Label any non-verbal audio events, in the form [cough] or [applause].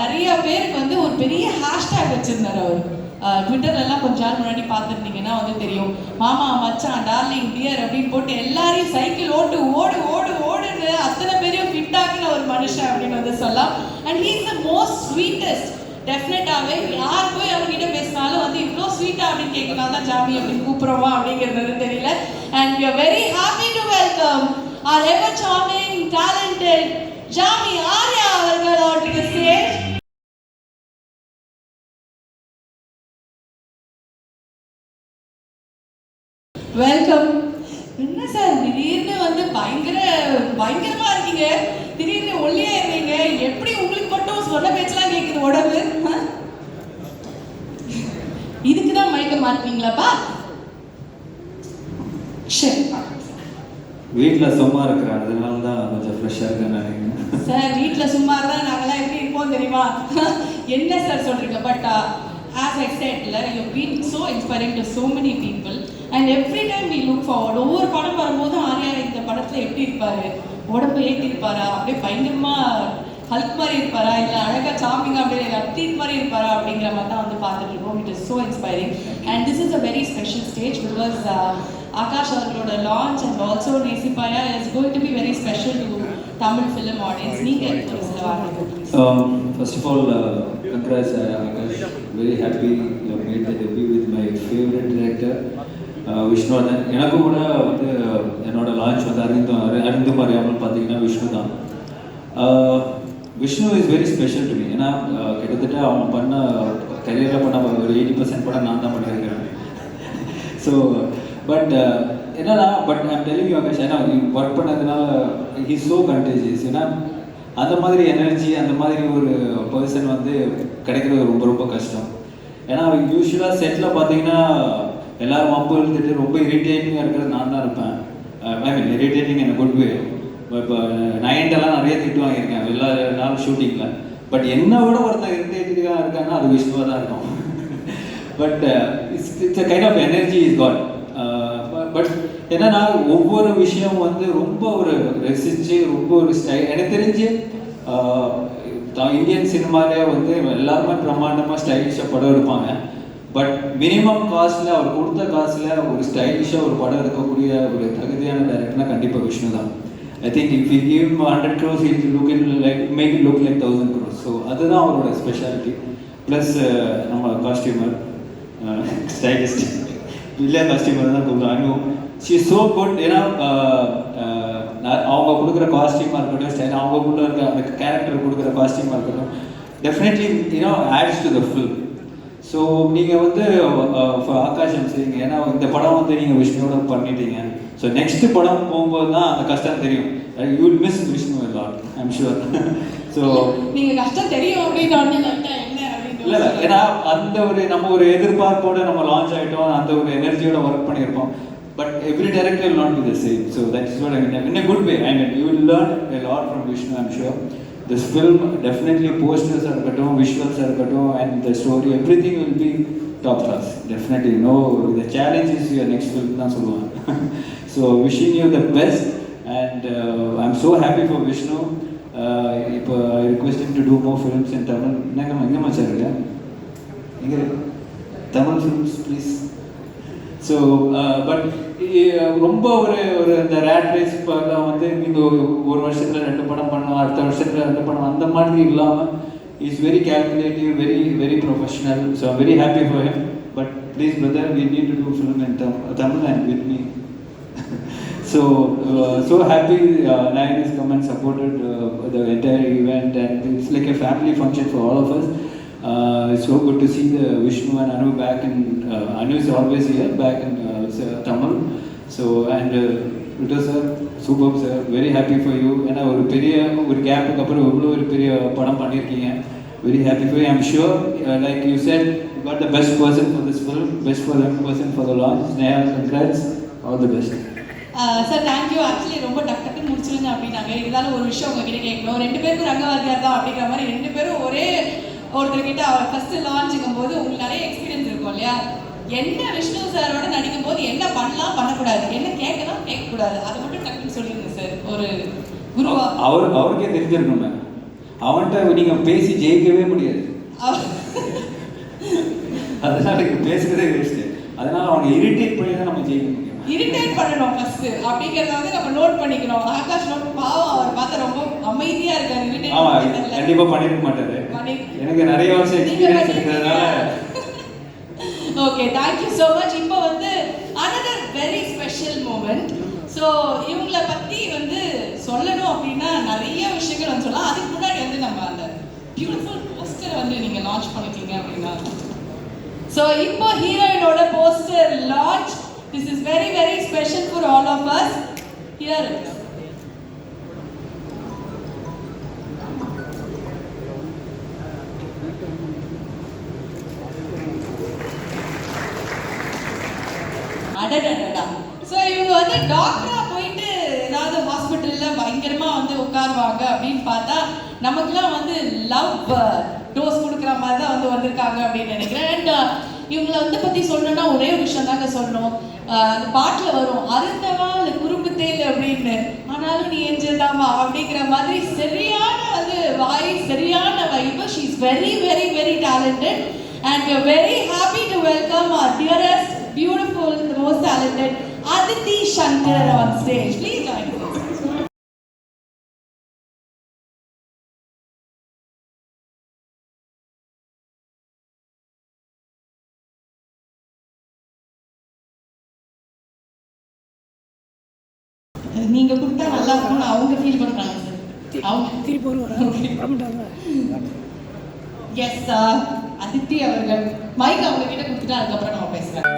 நிறைய பேருக்கு வந்து ஒரு பெரிய ஹேஷ்டேக் வச்சுருந்தார் அவர். ட்விட்டர்லலாம் கொஞ்ச நாள் முன்னாடி பார்த்துருந்தீங்கன்னா வந்து தெரியும். மாமா மச்சான் டார்லிங் டியர் அப்படின்னு போட்டு எல்லாரையும் சைக்கிள் ஓட்டு ஓடு ஓடு ஓடுன்னு அத்தனை பேரையும் ஃபிட் ஒரு மனுஷன் அப்படின்னு வந்து சொல்லலாம். And he is the most sweetest டெஃபினட்டாகவே யார் போய் அவர்கிட்ட பேசினாலும் வந்து இவ்வளோ ஸ்வீட்டா அப்படின்னு கேட்கலாம் தான் ஜாமி அப்படின்னு கூப்பிடுறோமா? அப்படிங்கிறது தெரியல. And you very happy to welcome our ever charming talented Jami Arya அவர்கள் அவற்றுக்கு ஸ்டேஜ் வெல்கம் என்ன சார் திடீர்னு வந்து பயங்கர பயங்கரமா இருக்கீங்க. திடீர்னு ஒல்லியா இருக்கீங்க எப்படி உங்களுக்கு மட்டும் சொன்ன பேச்செல்லாம் கேக்குது உடம்பு? ஆ? இதுக்கு தான் மயக்க மாட்டீங்களாப்பா சரி வீட்டில் சும்மா இருக்கிறேன் அதனால தான் கொஞ்சம் ஃப்ரெஷ்ஷாக இருக்கேன் நினைக்கிறேன். சார் வீட்டில் சும்மா இருந்தால் நாங்களாம் எப்படி இருப்போம் தெரியுமா? என்ன சார் சொல்றீங்க? பட் ஆஸ் ஐ செட்ல you been so inspiring to so many people and every time we look forward ஒவ்வொரு படம் வரும்போதும் ஆர்யா இந்த படத்தில் எப்படி இருப்பாரு? உடம்பு ஏற்றி இருப்பாரா? அப்படியே பயங்கரமா ஹல்க் மாதிரி இருப்பாரா? இல்லை அழகா சாமிங்க அப்படியே அத்தீத் மாதிரி இருப்பாரா? அப்படிங்கிற மாதிரி தான் வந்து பார்த்துட்டு இருக்கோம். It is so inspiring and this is a very special stage because Akash அவர்களோட launch and also Nesippaya is going to be very special to Tamil film audience நீங்கள் ஒரு சில வார்த்தைகள் please. Um, first of all, uh, congrats, uh, Akash. Very happy you have made the debut with my favorite director, uh, Vishnuvardhan எனக்கும் கூட வந்து என்னோட launch வந்து அறிந்து அறிந்து அறியாமல் பார்த்தீங்கன்னா விஷ்ணு தான். Uh, Vishnu is very special to me ஏன்னா uh, கிட்டத்தட்ட அவன் பண்ண கரியரில் பண்ண ஒரு எயிட்டி பர்சன்ட் படம் நான் தான் பண்ணியிருக்கிறேன். [laughs] ஸோ பட் என்னன்னா but I'm telling you Akash ஏன்னா ஒர்க் பண்ணதுனால ஹி ஸோ கண்டேஜியஸ் ஏன்னா அந்த மாதிரி எனர்ஜி அந்த மாதிரி ஒரு பர்சன் வந்து கிடைக்கிறது ரொம்ப ரொம்ப கஷ்டம். ஏன்னா யூஸ்வலாக செட்டில் பார்த்தீங்கன்னா எல்லாரும் மப்பு எழுந்துட்டு ரொம்ப இரிட்டேட்டிங்காக இருக்கிறது நான் தான் இருப்பேன். ஐ மீன் இரிட்டேட்டிங் எனக்கு குட் வே இப்போ நைன்டெல்லாம் நிறைய திட்டு வாங்கியிருக்கேன் எல்லா நாளும் ஷூட்டிங்கில் பட் என்னை விட ஒருத்தன் இரிட்டேட்டிங்காக இருக்காங்கன்னா அது விஷ்ணுவாக தான் இருக்கும் but it's it's a kind of energy is got but என்னன்னா ஒவ்வொரு விஷயம் வந்து ரொம்ப ஒரு ரசிச்சு ரொம்ப ஒரு ஸ்டை எனக்கு தெரிஞ்சு தான் இந்தியன் சினிமாலே வந்து எல்லாருமே பிரம்மாண்டமாக ஸ்டைலிஷாக படம் எடுப்பாங்க. பட் மினிமம் காஸ்ட்ல அவர் கொடுத்த காசில் ஒரு ஸ்டைலிஷாக ஒரு படம் எடுக்கக்கூடிய ஒரு தகுதியான டைரக்டர்னா கண்டிப்பாக விஷ்ணு தான். I think if you give hundred crores it look in like make it look like thousand crores so அதுதான் அவரோட ஸ்பெஷாலிட்டி ப்ளஸ் நம்ம காஸ்டியூமர் ஸ்டைலிஸ்ட் இல்லை கஸ்டமர் தான் கூப்பிடுவோம் அனு ஷி ஸோ குட் ஏன்னா நான் அவங்க கொடுக்குற காஸ்டியூமாக இருக்கட்டும் சரி அவங்க கூட இருக்க அந்த கேரக்டர் கொடுக்குற காஸ்டியூமாக இருக்கட்டும் definitely you know adds to the feel so நீங்கள் வந்து uh, uh, ஆகாஷம் செய்யுங்க ஏன்னா இந்த படம் வந்து நீங்கள் விஷ்ணுவோட பண்ணிட்டீங்க. ஸோ நெக்ஸ்ட் படம் போகும்போது தான் அந்த கஷ்டம் தெரியும். You will miss Vishnu I'm sure so நீங்கள் கஷ்டம் தெரியும் அப்படின்னு இல்லை இல்லை ஏன்னா அந்த ஒரு நம்ம ஒரு எதிர்பார்ப்போட நம்ம லான்ச் ஆகிட்டோம் அந்த ஒரு எனர்ஜியோட ஒர்க் பண்ணியிருப்போம் but every director will not be the same so that is what I mean good way I mean you will learn a lot from Vishnu I'm sure this film definitely போஸ்டர்ஸாக இருக்கட்டும் விஷுவல்ஸாக இருக்கட்டும் and the story everything will be top class definitely no the challenge is your next film தான் சொல்லுவாங்க so wishing you the best and I am so happy for Vishnu இப்போ I requesting to do more films in Tamil என்னங்க எங்கே மச்சான் இருக்கு எங்கே Tamil films please so but ரொம்ப ஒரு ஒரு இந்த ரேட் ரேஸ் இப்போலாம் வந்து நீங்கள் ஒரு ஒரு வருஷத்தில் ரெண்டு படம் பண்ணலாம் அடுத்த வருஷத்தில் ரெண்டு படம் அந்த மாதிரி இல்லாமல் is very calculative very very professional so very happy for him but please brother we need to do film in Tamil and with me so uh, so happy uh, Nine has come and supported uh, the entire event and it's like a family function for all of us. Uh, it's so good to see the Vishnu and Anu back in uh, Anu is always here back in uh, s- Tamil. So and uh, Rita sir, superb sir, very happy for you. ஏன்னா ஒரு பெரிய ஒரு கேப்புக்கு அப்புறம் இவ்வளோ ஒரு பெரிய படம் பண்ணியிருக்கீங்க very happy for you. I'm sure, uh, like you said, you got the best person for this film, best for that person for the launch. Neha, congrats, all the best. Sir thank you actually ரொம்ப டக் டக்குன்னு முடிச்சிருங்க அப்படின்னாங்க. இருந்தாலும் ஒரு விஷயம் உங்ககிட்ட கேட்கணும். ரெண்டு பேருக்கும் ரங்கவாதியார் தான் அப்படிங்கிற மாதிரி ரெண்டு பேரும் ஒரே ஒருத்தர்கிட்ட அவர் ஃபர்ஸ்ட் லான்ச்சுக்கும் போது உங்களுக்கு நிறைய எக்ஸ்பீரியன்ஸ் இருக்கும் இல்லையா? என்ன விஷ்ணு சாரோட நடிக்கும் போது என்ன பண்ணலாம் பண்ணக்கூடாது? என்ன கேட்கலாம் கேட்கக்கூடாது? அதை மட்டும் டக்குன்னு சொல்லிடுங்க சார் ஒரு குருவா. அவர் அவருக்கே தெரிஞ்சிருக்கணுமே அவன்கிட்ட நீங்கள் பேசி ஜெயிக்கவே முடியாது. அதனால பேசுறதே வேஸ்ட்டு அதனால அவனை இரிட்டேட் பண்ணி தான் நம்ம ஜெயிக்க முடியும் இரிட்டேட் பண்ணணும் ஃபர்ஸ்ட் அப்படிங்கறத வந்து நம்ம நோட் பண்ணிக்கணும். ஆகாஷ் நோட் பாவம். அவர் பார்த்தா ரொம்ப அமைதியா இருக்காரு. ஆமா இரிட்டேட் கண்டிப்பா பண்ணிருக்க மாட்டாரு. எனக்கு நிறைய வருஷம் எக்ஸ்பீரியன்ஸ் இருக்கிறதுனால. ஓகே தேங்க்யூ ஸோ மச் இப்போ வந்து another very special moment so இவங்கள பற்றி வந்து சொல்லணும் அப்படின்னா நிறைய விஷயங்கள் வந்து சொல்லலாம். அதுக்கு முன்னாடி வந்து நம்ம அந்த பியூட்டிஃபுல் போஸ்டரை வந்து நீங்கள் லான்ச் பண்ணிட்டீங்க அப்படின்னா. ஸோ இப்போ ஹீரோயினோட poster launch This is very, very special for all of us. Here it is. So இவங்க வந்து டாக்டரா போயிட்டு ஏதாவது ஹாஸ்பிட்டல்ல பயங்கரமா வந்து உட்காருவாங்க அப்படின்னு பார்த்தா நமக்குலாம் வந்து லவ் டோஸ் கொடுக்குற மாதிரி தான் வந்து வந்திருக்காங்க அப்படின்னு நினைக்கிறேன் அண்ட் இவங்களை வந்து பத்தி சொல்லணும்னா ஒரே ஒரு விஷயம் தாங்க சொல்லணும். அந்த பாட்டுல வரும் அருந்தவா அது குறும்பு தேல் அப்படின்னு. ஆனாலும் நீ எஞ்சதாமா அப்படிங்கிற மாதிரி சரியான வந்து வாய் சரியான வைப்பு she is very very very talented and you very happy to welcome welcome dearest beautiful most talented Aditi Shankar on stage please join நீங்க கொடுத்தா நல்லா இருக்கும்னு அவங்க ஃபீல் பண்றாங்க சார் அவங்க திருப்பி வருவாங்க எஸ் அதித்தி அவர்கள். மைக் அவங்க கிட்ட கொடுத்துட்டு அதுக்கப்புறம் நம்ம பேசுறேன்